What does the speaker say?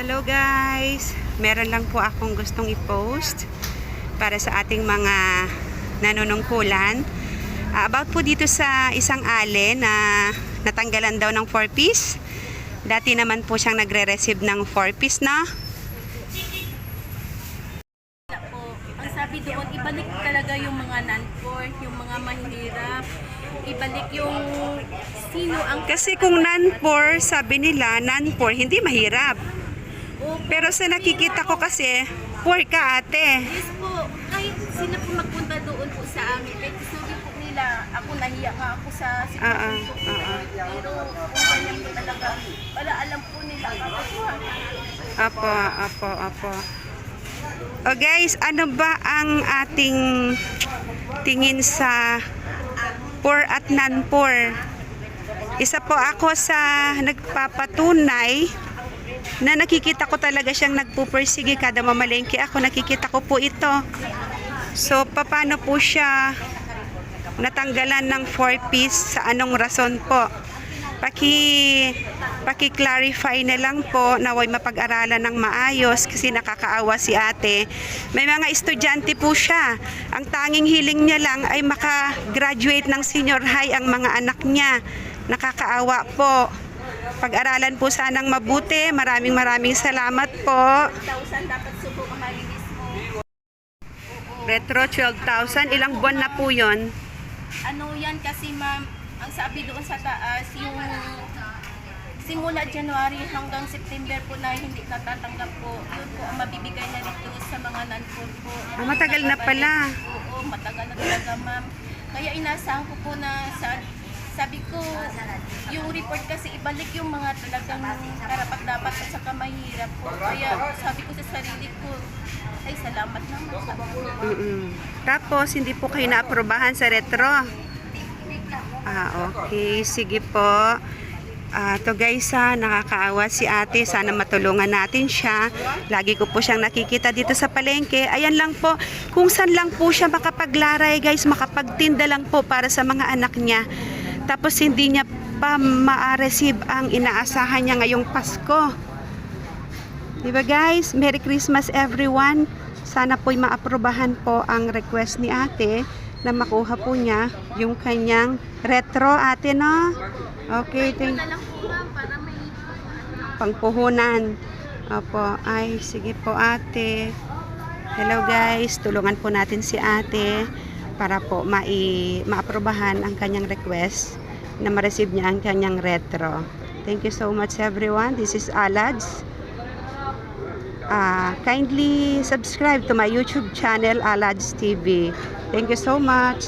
Hello guys! Meron lang po akong gustong i-post para sa ating mga nanunungkulan. Ah, about po dito sa isang ale na natanggalan daw ng 4-piece. Dati naman po siyang nagre-receive ng 4-piece na. Ang sabi doon, ibalik talaga yung mga non-poor, yung mga mahirap. Ibalik yung sino ang... Kasi kung non-poor, sabi nila, non-poor, hindi mahirap. O, Pero sa nakikita ko kasi, poor ka ate. yes po, kahit sila po magpunta doon po sa amin, kahit sabi po nila, ako nahiya nga ako sa sitwasyon ko. ah, ah. Pero kung ganyan po talaga, wala alam po nila katotohanan. Apo, apo, apo. O guys, ano ba ang ating tingin sa poor at non-poor? Isa po ako sa nagpapatunay na nakikita ko talaga siyang nagpupursige kada mamalengke ako. Nakikita ko po ito. So, paano po siya natanggalan ng 4-piece sa anong rason po? Paki paki-clarify na lang po naway mapag-aralan ng maayos kasi nakakaawa si ate. May mga estudyante po siya. Ang tanging hiling niya lang ay maka-graduate ng senior high ang mga anak niya. Nakakaawa po. Pag-aralan po sanang mabuti. Maraming maraming salamat po. 1,000 dapat subo makalinis mo. Retro 12,000. Ilang buwan na po yon? Ano yan kasi ma'am, ang sabi doon sa taas, yung simula January hanggang September po na hindi natatanggap po, yun po ang mabibigay na rito sa mga non-food po. Ah, matagal na pala. Oo, matagal na talaga ma'am. Kaya inasahan ko po na sa sabi ko, yung report kasi ibalik yung mga talagang karapat dapat at saka mahirap po. Kaya sabi ko sa sarili ko, ay salamat naman. Sabi ko. Mm-mm. Tapos, hindi po kayo naaprobahan sa retro. Ah, okay. Sige po. Ah, to guys, ha, nakakaawa si ate. Sana matulungan natin siya. Lagi ko po siyang nakikita dito sa palengke. Ayan lang po. Kung saan lang po siya makapaglaray, guys, makapagtinda lang po para sa mga anak niya. Tapos hindi niya pa ma-receive ang inaasahan niya ngayong Pasko. Diba guys? Merry Christmas everyone. Sana po'y maaprobahan po ang request ni ate na makuha po niya yung kanyang retro ate no? Okay, thank pangpuhunan. Opo, ay sige po ate. Hello guys, tulungan po natin si ate para po mai maaprobahan ang kanyang request na ma-receive niya ang kanyang retro. Thank you so much everyone. This is Alads. Ah, kindly subscribe to my YouTube channel Alads TV. Thank you so much.